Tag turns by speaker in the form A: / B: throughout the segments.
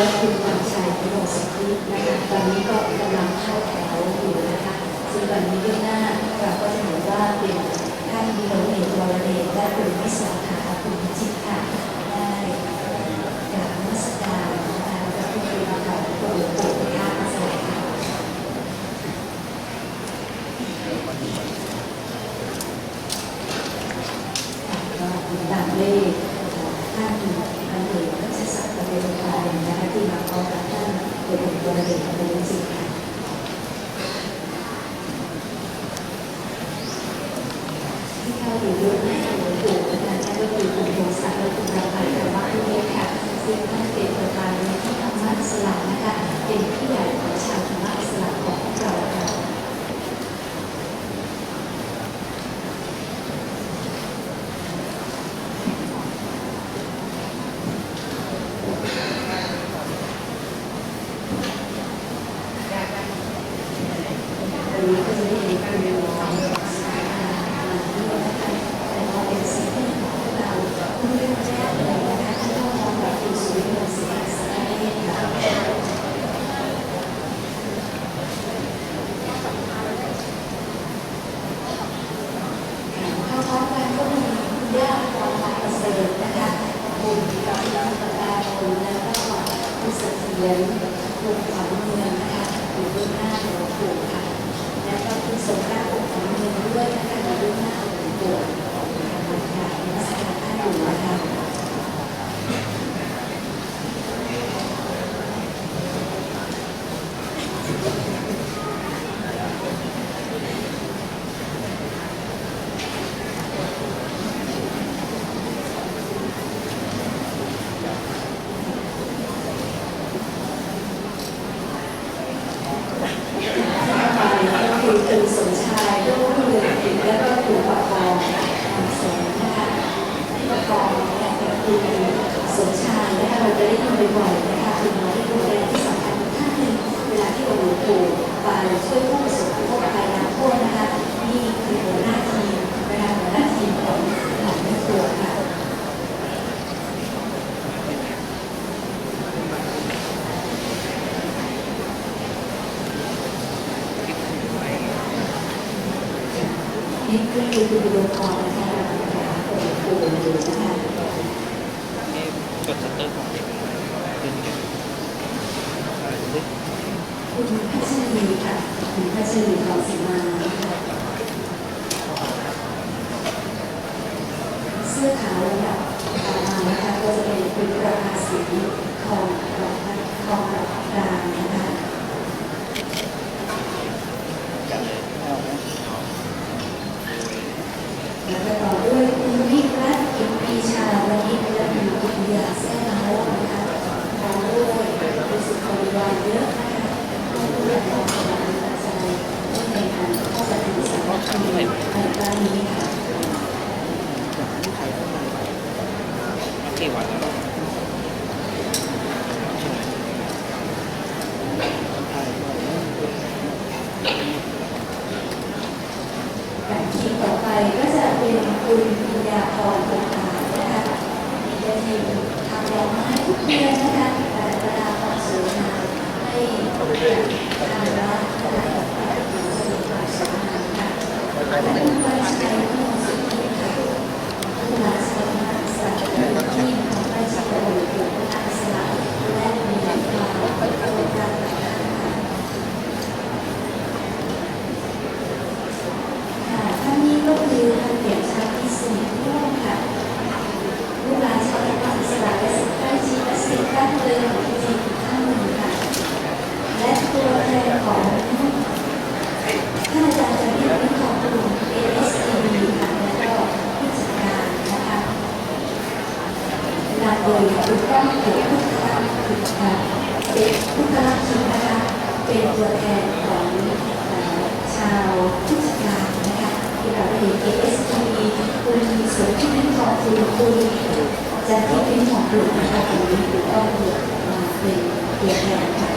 A: และคุณขวัญชัยพิโรสิทธินะคะตอนนี้ก็กำลังเข้าแถวอยู่นะคะซึ่งวันนี้ด้านหน้าเราก็จะเห็นว่าเป็นท่านวิโรเดชวรเดชและคุณวิสาขาคุณจิตค่ะได้กราบนมัสการนะคะและคุณเป็นประานคุณ Gracias. ก็จะเป็นคุณปัญญาพรบุญานะคะจะทีมทำดอกไม้ทุ
B: กเดือ
A: นนะคะแต่เว
B: ลา
A: ความสวยงามให้ทางร้านขายดอกไม้ความสวยงามค่ะคุณวันชัยมคลสิทธิ์ค่ะคุณลาสมาย์ที่ของพระเจ้าอยู่หัวอาสาและมีความโปรดปราน เป็นตัวแทนของท่านอาจารย์ชัยวิทย์ทองปูเอเอสทีและก็ผู้จัดการนะคะนำดยคุณก้องเกียรติพุทธรักษ์ค่ะเป็นพุทธรักษ์นะคะเป็นตัวแทนของชาวผู้จัดการนะคะที่เราเรียน ASAB คุณสุทธิพงศ์คุคุณ จะคิดเป็นของปลุ่มนะคะตรงนี้ก็เป็นตัวแทนค่ะ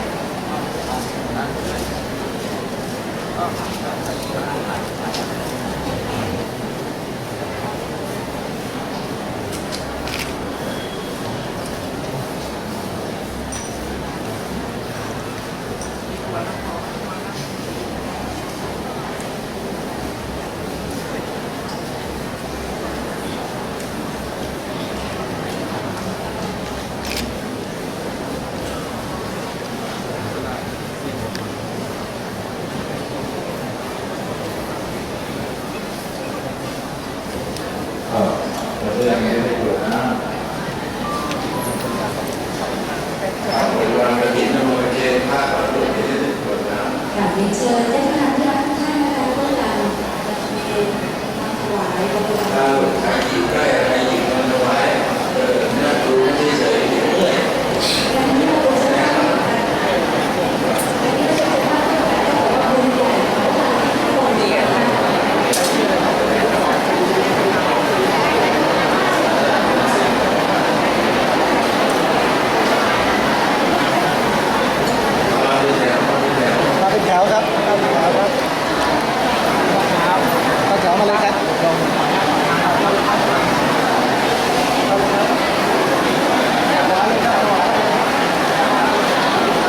A: เรียนเชิญญาติธรรมที่รักทุกท่านนะคะร่วมกันจัดเรียนมาถวายบริวาร
C: ถ้าใครหยิบได้อะไรหยิบมันเอาไว้เออนั่งดูเฉยๆเดี๋ยวเมื่อย
A: การที่เราจะสร้างการที่เราจะสร้างบุญใหญ่ของเราที่คนเดียวนะคะ
C: มาเป็นแถวมาเป็นแถว
D: มาเป็นแถวครับมาเป็นแถวครับเข้าแถวมาเลยครับ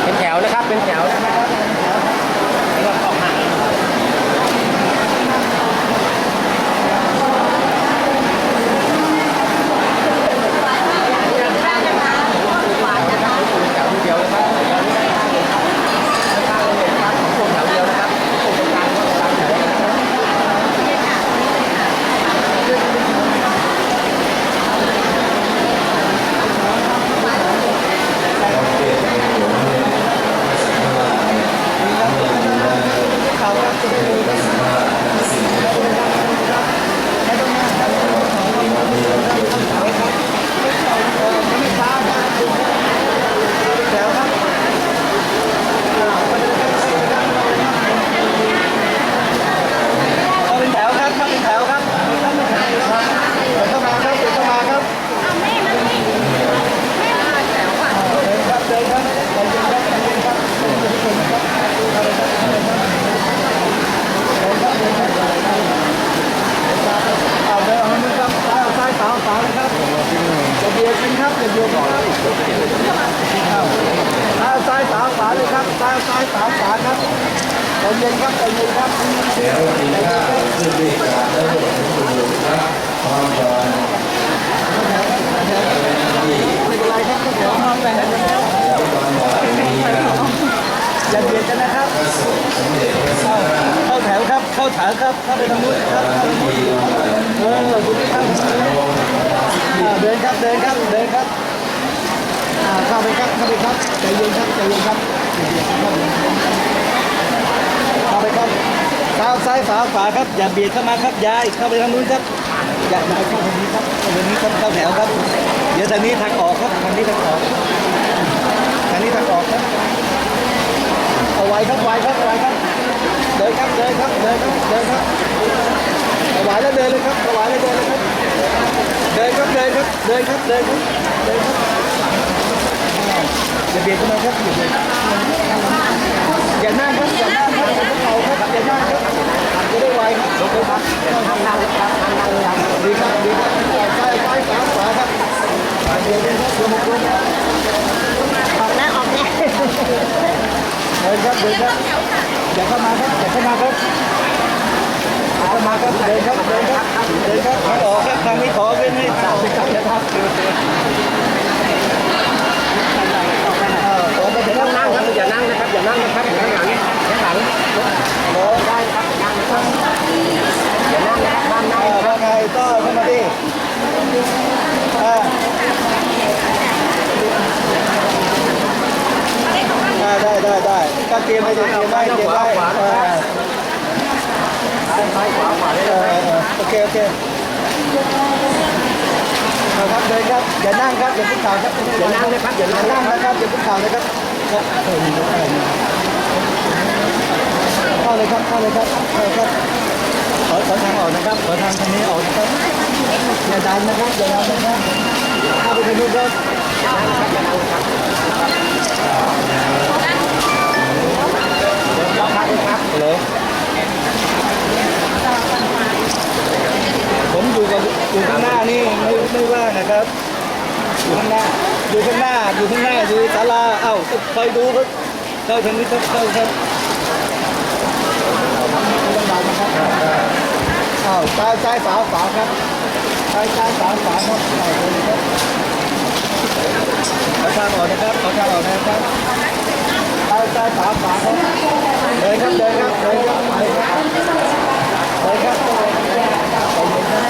D: เป็นแถวนะครับ เป็นแถวนะครับไม่ต้องออกห่างแถวเดียวนะครับ
C: เราเปลี่ยนเป็นหลวงเนี่ยสังฆราชเนี่ยทั้งหมดอยู่ได้
D: เขาครับ
C: เป็นพระสังฆราชทั้งสี่คนแล้วก็มีมามีเราเกิดขึ้น
D: แถวครับเข้าเป็นแถวครับเข้าเป็นแถวครับเข้าเป็นแถวครับเดินเข้ามาครับเดินเข้ามาครับเดินครับเดินครับใจเย็นครับใจเย็นครับเดินทุกคนนะครับเข้าเลยครับเข้าเลยครับเดินครับเดินครับเอาเดินเอามือครับซ้ายซ้ายขวาขวาเลยครับจะเบียดกันครับจะเบียดกันครับเอา ซ้ายขวาขวาเลยครับซ้ายซ้ายขวาขวาครับใจเย็นครับใจเย็นครับ
C: เดี๋ยวกินข้าวขึ้นด้วยกันแล้วก็ถึงสุดพระพร้อมกันที่
D: ไม่เป็นไรครับเดี๋ยวมาไปนะครับ
C: แล้วตอนบ่ายมีการ
D: อย่าเบียดกันนะครับ
C: พระสงฆ์สมเด็จพระสังฆราช
D: เข้าแถวครับเข้าแถวครับเข้าไปทางนู้นครับ
C: พิธีลงไป
D: เออคุณครับเดินครับเดินครับเดินครับ เข้าไปครับเข้าไปครับใจเย็นครับใจเย็นครับเข้าไปครับเท้าซ้ายฝาขวาครับอย่าเบียดเข้ามาครับยายเข้าไปทางนู้นครับอย่ายาเข้าทางนี้ครับทางนี้ครับเข้าแถวครับ เดี๋ยวทางนี้ทางออกครับทางนี้ทางออกทางนี้ทางออกครับเอาไว้ครับไว้ครับไว้ครับเดินครับเดินครับเดินครับเดินครับเอาไว้แล้วเดินเลยครับเอาไว้แล้วเดินเลยครับเดินครับเดินครับเดินครับเดินครับเดินครับ อย่าเบียดกันมาครับอย่าเบียดอย่านั่งครับอย่านั่งครับอย่าเข่าครับอย่านั่งครับจะได้ไวครับลงไปครับทางนั่งครับทานั่งครับดีครับดีครับซ้ายซ้ายขวาขวาครับเดินครับลงลงครับ
E: ออกนะออกนะ
D: เดินครับเดินครับอย่าเข้ามาครับอย่าเข้ามาครับเข้ามาครับเดินครับเดินครับเดินครับขอออกครับทางนี้ขอเว้นให้ทางออกครับเออขอไปเดี๋ยวนั่งครับ อย่านั่งนะครับ อย่านั่งนะครับอย่านั่งหลังอย่าหลังโอ้ได้ครับนั่งนะครับอย่านั่งนะครับนั่งนั่งว่าไงต้อเข้ามาดิได้ได้ได้ได้ก็เตรียมไปเตรียมได้เตรียมได้ซ้ายขวาขวาเออโอเคโอเคครับเดินครับอย่านั่งครับอย่าพุกเข่าครับอย่านั่งนะครับอย่านั่งนะครับอย่าพุกเข่านะครับ ครับเออเข้าเลยครับเข้าเลยครับเข้าเลยครับขอขอทางออกนะครับขอทางทางนี้ออกนะครับอย่าดันนะครับอย่าดันนะครับเข้าไปทางนู้นครับเลยผมอยู่กับอยู่ข้างหน้านี่ไม่ไม่ว่านะครับอยู่ข้างหน้า อยู่ข้างหน้าอยู่ข้างหน้าอยู่ศาลาเอ้าคอยดูครับเข้าทางนี้ครับเข้าครับอ้าวซ้ายซ้ายฝาฝาครับซ้ายซ้ายฝาฝาครับเอาเลยครับเอาทางออกนะครับเอาทางออกนะครับซ้ายซ้ายฝาฝาครับเดินครับเดินครับเดินครับเดินครับ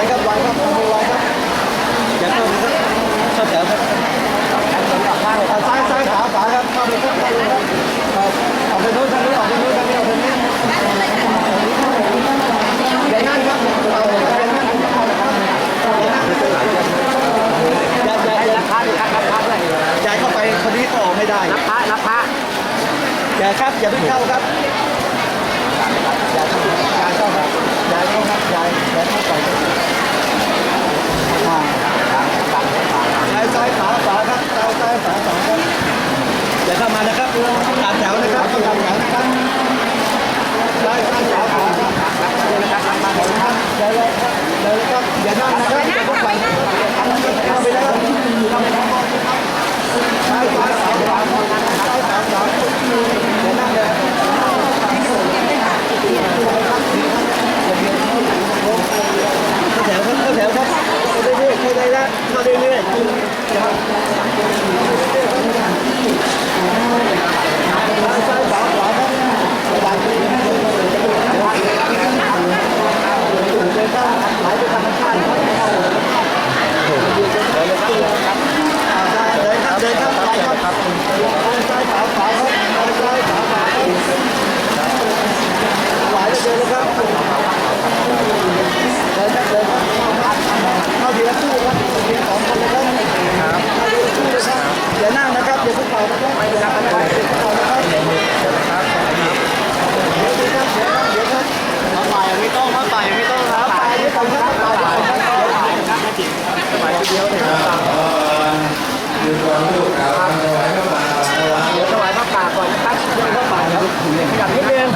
D: อยครับร้ครับร้ครับอย่าเพิ่มครัแถวครับซ้ายซ้ายขาขาครับเข้าไปครับเข้าไปครับออกไปโน้นทางนี้ออกไปโน้นทางนี้ออกไปนี้อย่าครับอย่าด้ย้ายาเข้าไปคนนี้ก็อไม่ได้รับอย่าเข้าครับอย่าเข้าครับอย่าเข้าครับอย่าเข้าไป ครับซ้ายซ้ายขวาขวาครับอย่าเข้ามานะครับตามแถวนะครับต้องตามแถวนะครับซ้ายซ้ายขวาขวาครับมาแถวนะครับเดินเลยครับเดินเลยครับอย่านั่งนะครับอย่าพกไปเข้าไปแล้วเข้าไปแล้วซ้ายขวาขวาขวาซ้ายขวาขวาอย่านั่งเลยเข้าแถวครับเข้าแถวครับเข้าเรื่อยๆเข้าได้ละเข้าเรื่อยๆครับซ้ายขวาขวาครับระวังเดินเข้าหายไปทางข้างครับเข้าเดินเลยครับเดินครับเดินครับไปครับซ้ายขวาขวาครับซ้ายขวาขวาครับไหวจะเดินเลยครับ เดินครับเดินครับเข้าทีละคู่ครับทีละสองคนเลยครับครับเข้าทีละคู่เลยครับอย่านั่งนะครับอย่าเพิ่งเป่านะครับไม่ครับไม่ครับอย่าเพิ่งเป่านะครับเดี๋ยวครับเดี๋ยวครับเดี๋ยวครับเดี๋ยวครับ
B: ป่ายังไม่ต้องครับป่ายังไม่ต้องครับ
D: ป่าเดี๋ยวก่อนครับป่าเดี๋ยวก่อนครับ
F: ยืนก่อนลูกเอาทำเอาไว้ก็มาเอาไว้
D: เดี๋ยวถวายพระป่าก่อนนะครับเดี๋ยวพระป่าครับขยับนิดนึง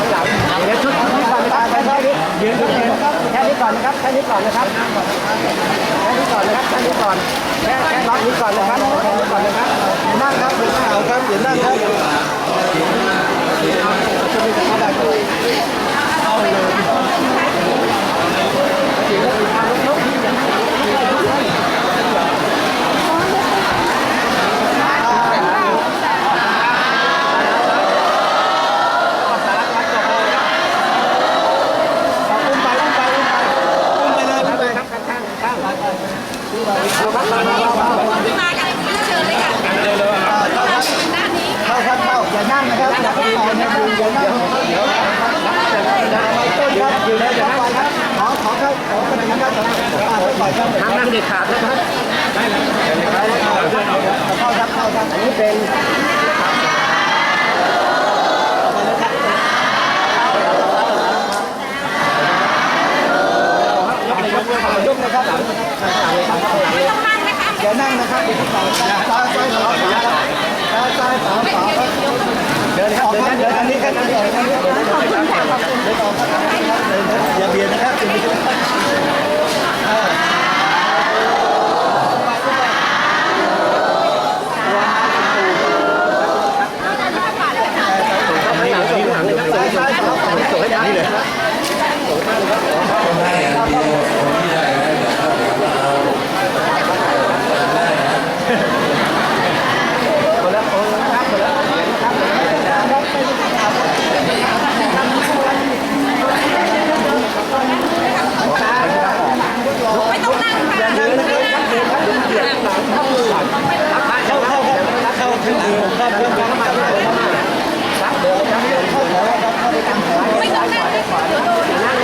D: ขยับเดี๋ยวชุดนี้ก่อนนะครับแค่นี้ยืนยืนครับแค่นี้ก่ อนนะครับแค่นี้ก่อนนะครับแค่นี้ก่อนนะครับแค่นี้ก่อนแค่แค่ล็อกนี้ก่อนนะครับแค่นี้ก่อนนะครับอย่านั่งครับอย่านั่งครับอย่านั่งครับอุ้มไปอุ้มไปอุ้มไปอุ้มไปเลยอุ้มไปครับข้างข้างข้างเอาครับเข้าครับเข้าอย่านั่งนะครับอย่าเข้าไปนะคุณอย่านั่งเดี๋ยวต้นครับ อยู่แล้วอย่านั่งครับขอขอครับขอขนาดนั้นครับอ่าปล่อครับทำนั่งเด็ดขาดนะครับได้เลยเข้าครับเข้าครับอันนี้เป็นยกนะครับอย่านั่งนะครับซ้ายซ้ายขวาขวาซ้ายซ้ายขวาขวาครับเดินครับเดินเดินทางนี้ครับเดินทางนี้เดินทางนี้เดินออกครับเดินครับอย่าเบียดนะครับอย่าเบียดนะครับซ้ายซ้ายขวาขวาสวยนี่เลย
F: คนได้อย่างเดียวคนที่ได้แล้วเดี๋ยวเข้าไปกับเรา
D: คนละคนนะครับคนละคนนะครับไม่ต้องนั่งค่ะเดินนะครับเดินครับเดินเบียดหลังเข้าหลังเข้าเข้าเข้าถึงหลังเข้าเดินเข้ามาเดินเข้ามาครับเดินครับเดินเข้าแล้วครับเข้าไปตามแถว ไม่ต้องนั่ง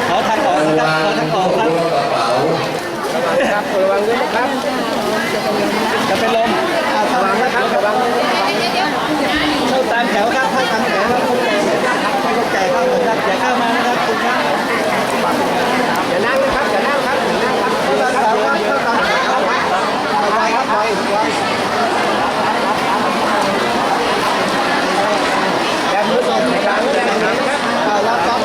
D: ขอทางขอทางออครับ
F: กระ
D: ครับระวังด้วยนะครับ จะเป็นลมระวังนะครับระวังเข้าตามแถวครับเข้าตามแถวครับไม่ต้องแก่ครับอย่าเข้ามานะครับคุณครับอย่านั่งนะครับอย่านั่งครับอย่านั่งครับเข้าตามแถวครับเข้าตามแถวครับไปครับไปแบบมือส่งในการแสดง น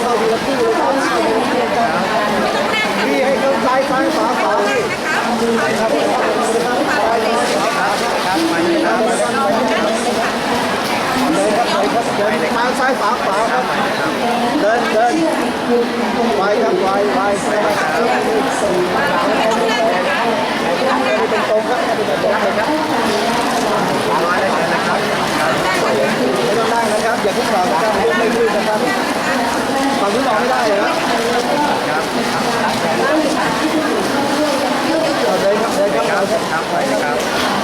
D: คู่เลยครับเข้าทีละคู่เลยครับพี่ให้เขาซ้ายซ้ายขวาขวาครับครับครับซ้ายขวาครับไปเลยครับ เลยครับเลยครับเดินทางซ้ายขวาขวาครับเดินเดินไวครับไวไวไปครับเป็นตรงครับเป็นตรงเลยครับไวเลยนะครับไม่ต้องนั่งนะครับอย่าเพิ่งวางนะครับไม่ลื่นนะครับฝั่งนู้นออกไม่ได้เลยครับเอาเลยครับเลยครับเลยครับไปนะครับเลยครับเลยครับพี่เลย
F: พอหยุดก่อนถวายพระป่าลูก
D: ถวายพระป่าหน่อยนะครับ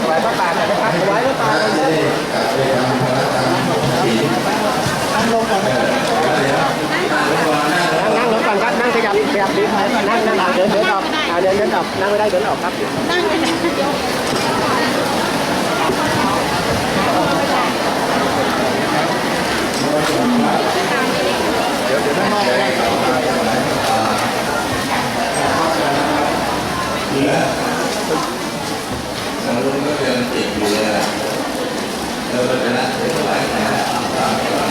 D: ถวายพระป่าหน่อย
F: จะ
D: ครับ
F: ได้กลับไปทำภารกรรมศีล
D: นั่งนะครับ
F: เดี๋ยวเดี๋ยวก่อนนั่ง
D: นั่งลงก่อนครับนั่งขยับขยับดีนั่งนั่งเดินเดินออกเดินเดินออกนั่งไม่ได้เดินออกครับเดี๋ยวเดี๋ยวนั่งนอก ไม่ได้
F: เหลือทางลุงก็เดินติดอยู่เลยนะเดินไปนะเดี๋ยวถวายนะตามก่อน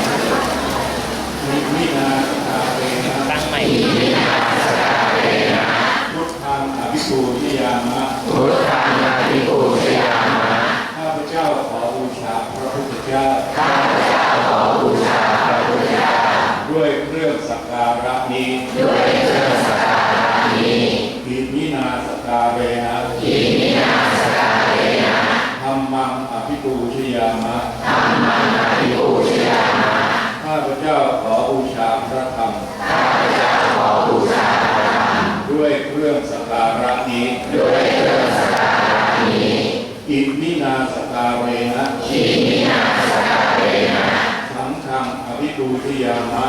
F: มีมีนาตาเวนะ
B: ตั้งใหม่
F: พุทธังอภิปูทิยามะ
G: พุทธังนาทิปูชยามะ
F: ข้าพเจ้าขอบูชาพระพุทธเจ้า
G: ข้าพเจ้าขอบูชาพระพุทธเจ้า
F: ด้วยเครื่องสักการะนี้
G: ด้วยเครื่องสักการะ
F: กการเรนะ
G: อิมินาสการเรนะ
F: ธรรมังอภิปูชยามะ
G: ธัมมังนาทิปูชยามะ
F: ข้าพเจ้าขอบูชาพระธรรม
G: ข้าพเจ้าขอบูชาพระธรรม
F: ด้วยเครื่องสักการะนี้
G: ด้วยเครื่องสักการะนี้
F: อิมินาสกการเรนะ
G: อิมินาสการเรนะ
F: สังฆังอภิปูชยามะ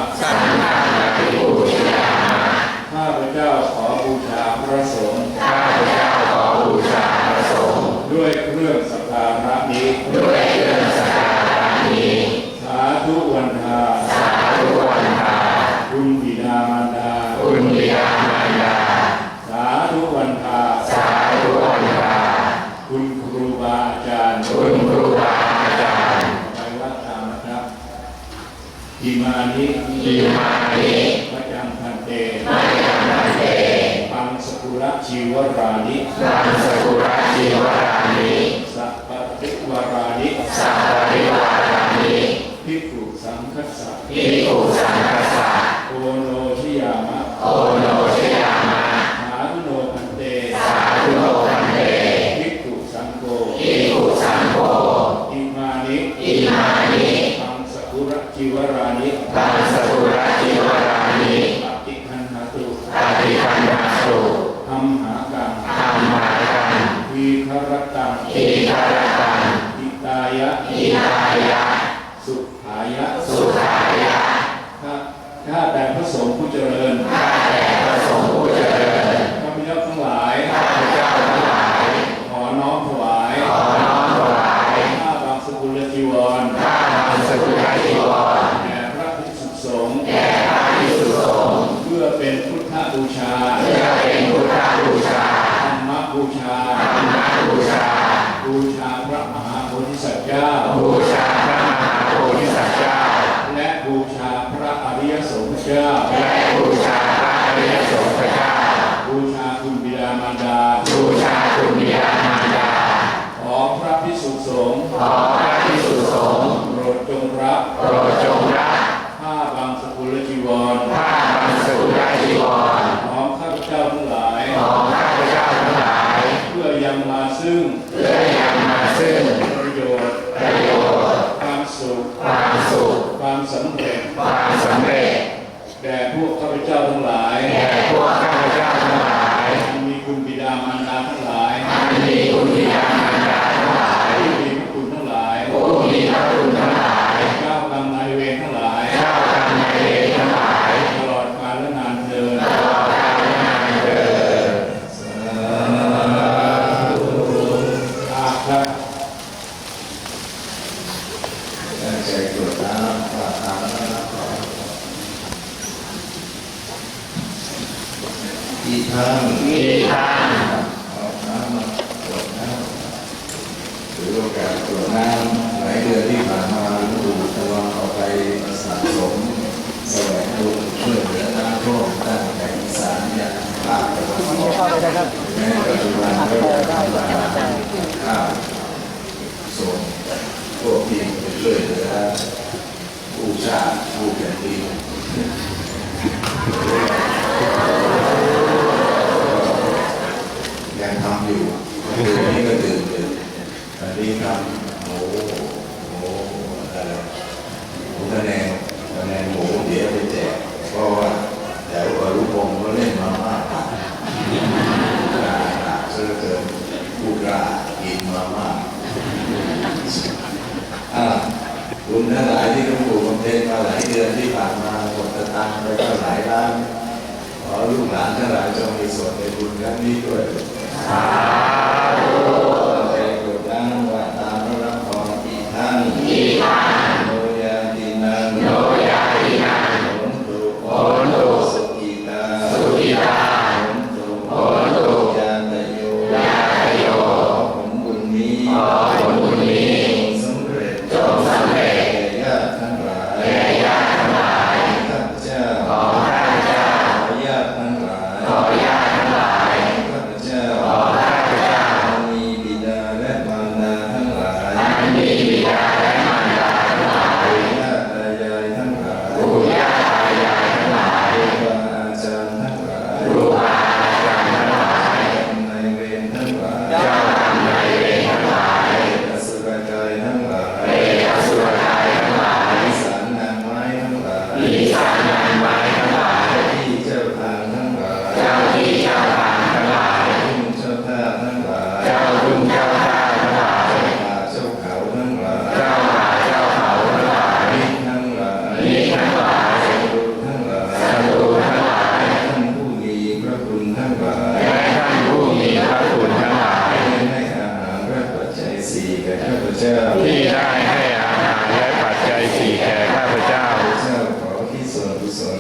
F: บูชา
G: เพื่
F: อ
G: เป็
F: นพุ
G: ท
F: ธบูชา
G: ธ
F: รรมบูชา
G: ธรรมบูชา
F: บูชาพระมหาโพธิสัตว์เจ้า
G: บูชาพระมหาโพธิสัตว์เจ้า
F: และบูชาพระอริยสงฆ์เจ้า
G: และบูชาพระอริยสงฆ์เจ้า
F: บูชาคุณบิดามารดา
G: บูชาคุณบิดามารดา
F: ขอพระพิสุ
G: ทธิสงฆ์
F: ขอึ่งเพื่อ
G: นำมาซึ่ง
F: ประโยชน์
G: ประโยชน์
F: ความสุข
G: ความสุข
F: ความสำเร็จ
G: ความสำเร็จ
F: แด่พวกข้าพเจ้าทั้งหลาย
G: แด่พวกข้าพเจ้าทั้งหลาย
F: มีคุณบิดามารดาทั้งหลาย
G: มีคุณบิดา
F: ค
G: รั
F: บ
C: โอ้โหอะไรผมคะแนนคะแนนหมูเดี๋ยวไปแจกเพราะว่าแต่ว่าลูกผมก็เล่นมามากกาหนักเสือเกินผู้กล้ากินมามากอ่าคุณทั้งหลายที่หลวงปู่บนเพ็ญมาหลายเดือนที่ผ่านมาหมดตังไปก็หลายล้านขอลูกหลานทั้งหลายจงมีส่วนในบุญครั้งนี้ด้วยสาธุ Yeah. น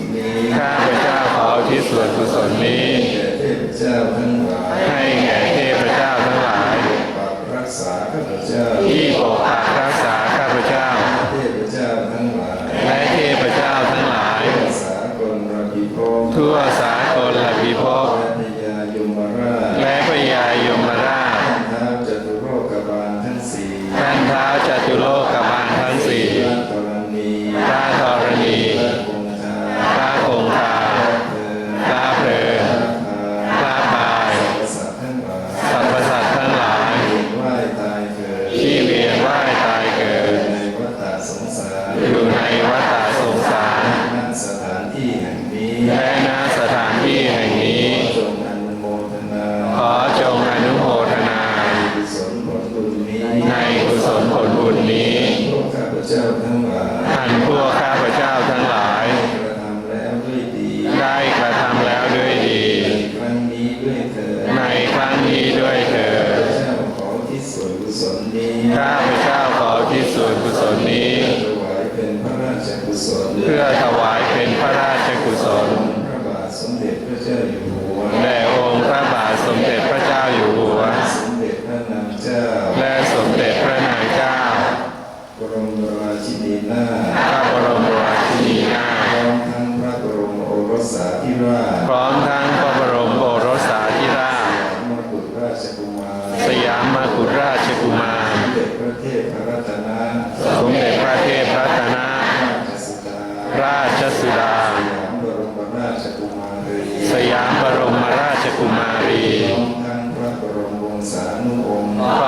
C: ข้าพเจ้าขอที่ส่วนกุศลนี้
G: ให้แก่เทพเจ้าทั้งหลายที่ปก
C: ท่าย
G: อัน
C: พวกข้าพเจ้าทั้งหลาย
G: ได้กระทำแล้วด้วยดี
C: ในครั้งนี้ด้วยเถิดข้าพเจ้าขอที่ส่วนกุศลนี้
G: สุ
C: ณีเพื่
G: อถว ร
C: มว
G: ง
C: ศานุ
G: องศ์
C: พร้อม